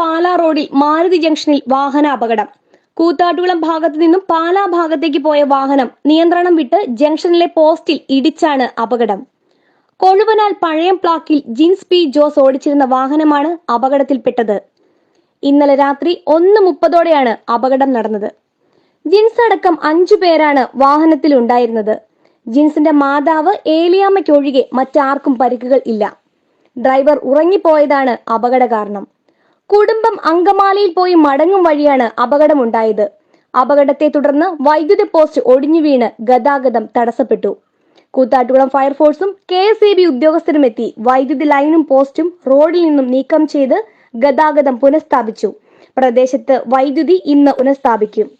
പാലാ റോഡിൽ മാരുതി ജംഗ്ഷനിൽ വാഹന അപകടം കൂത്താട്ടുകുളം ഭാഗത്തു നിന്നും പാലാ ഭാഗത്തേക്ക് പോയ വാഹനം നിയന്ത്രണം വിട്ട് ജംഗ്ഷനിലെ പോസ്റ്റിൽ ഇടിച്ചാണ് അപകടം. കൊഴുവനാൽ പഴയം പ്ലാക്കിൽ ജിൻസ് പി ജോസ് ഓടിച്ചിരുന്ന വാഹനമാണ് അപകടത്തിൽപ്പെട്ടത്. ഇന്നലെ രാത്രി ഒന്ന് മുപ്പതോടെയാണ് അപകടം നടന്നത്. ജിൻസ് അടക്കം അഞ്ചു പേരാണ് വാഹനത്തിൽ ഉണ്ടായിരുന്നത് ജിൻസിന്റെ മാതാവ് ഏലിയാമ്മയ്ക്കൊഴികെ മറ്റാർക്കും പരിക്കുകൾ ഇല്ല. ഡ്രൈവർ ഉറങ്ങിപ്പോയതാണ് അപകട കാരണം കുടുംബം അങ്കമാലിയിൽ പോയി മടങ്ങും വഴിയാണ് അപകടമുണ്ടായത്. അപകടത്തെ തുടർന്ന് വൈദ്യുതി പോസ്റ്റ് ഒടിഞ്ഞു വീണ് ഗതാഗതം തടസ്സപ്പെട്ടു. കൂത്താട്ടുകുളം ഫയർഫോഴ്സും കെ എസ് ഇ ബി ഉദ്യോഗസ്ഥരും എത്തി. വൈദ്യുതി ലൈനും പോസ്റ്റും റോഡിൽ നിന്നും നീക്കം ചെയ്ത് ഗതാഗതം പുനഃസ്ഥാപിച്ചു. പ്രദേശത്ത് വൈദ്യുതി ഇന്ന് പുനഃസ്ഥാപിക്കും.